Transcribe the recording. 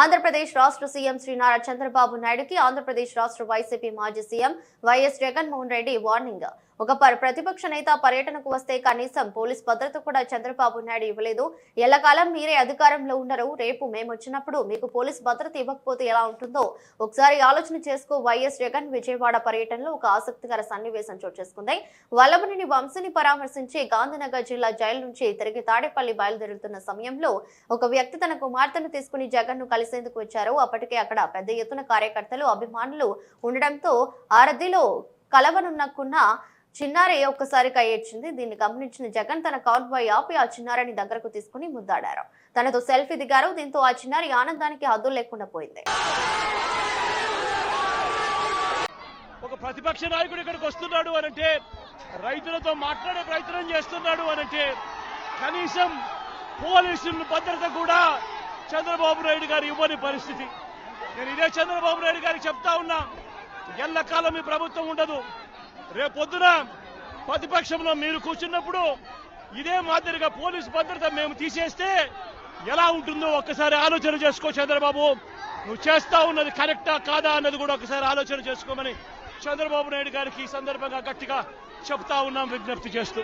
ఆంధ్రప్రదేశ్ రాష్ట్ర సీఎం శ్రీ నారా చంద్రబాబు నాయుడుకి ఆంధ్రప్రదేశ్ రాష్ట్ర వైసీపీ మాజీ CM YS Jaganmohan Reddy warning. ఒక ప- ప్రతిపక్ష నేత పర్యటనకు వస్తే కనీసం పోలీస్ భద్రత కూడా చంద్రబాబు నాయుడు ఇవ్వలేదు. ఎల్లకాలం మీరే అధికారంలో ఉండరు. రేపు మేము వచ్చినప్పుడు మీకు పోలీస్ భద్రత ఇవ్వకపోతే ఎలా ఉంటుందో ఒకసారి ఆలోచన చేసుకో. వైఎస్ జగన్ విజయవాడ పర్యటనలో ఒక ఆసక్తికర సన్నివేశం చోటు చేసుకుంది. వల్లభనేని వంశీని పరామర్శించి గాంధీనగర్ జిల్లా జైలు నుంచి తిరిగి తాడేపల్లి బయలుదేరుతున్న సమయంలో ఒక వ్యక్తి తన కుమార్తెను తీసుకుని జగన్ను కలిసేందుకు వచ్చారు. అప్పటికే అక్కడ పెద్ద ఎత్తున కార్యకర్తలు అభిమానులు ఉండడంతో ఆరదిలో కలవనున్నకున్న చిన్నారి ఒక్కసారిగా ఏడ్చింది. దీన్ని గమనించిన జగన్ తన కాన్వాయ్ ఆపి ఆ చిన్నారిని దగ్గరకు తీసుకుని ముద్దాడారు. తనతో సెల్ఫీ దిగారు. దీంతో ఆ చిన్నారి ఆనందానికి హద్దులు లేకుండా పోయింది. ఒక ప్రతిపక్ష నాయకుడు ఇక్కడికి వస్తున్నాడు అనంటే రైతులతో మాట్లాడే ప్రయత్నం చేస్తున్నాడు అనంటే కనీసం పోలీసుల భద్రత కూడా చంద్రబాబు నాయుడు గారు ఇవ్వని పరిస్థితి. నేను ఇదే చంద్రబాబు నాయుడు గారికి చెప్తా ఉన్నా ఎల్లకాలం ఈ ప్రభుత్వం ఉండదు. రేపొద్దున ప్రతిపక్షంలో మీరు కూర్చున్నప్పుడు ఇదే మాదిరిగా పోలీసు భద్రత మేము తీసేస్తే ఎలా ఉంటుందో ఒక్కసారి ఆలోచన చేసుకో చంద్రబాబు. నువ్వు చేస్తా ఉన్నది కరెక్టా కాదా అన్నది కూడా ఒకసారి ఆలోచన చేసుకోమని చంద్రబాబు నాయుడు గారికి ఈ సందర్భంగా గట్టిగా చెప్తా ఉన్నాం విజ్ఞప్తి చేస్తూ.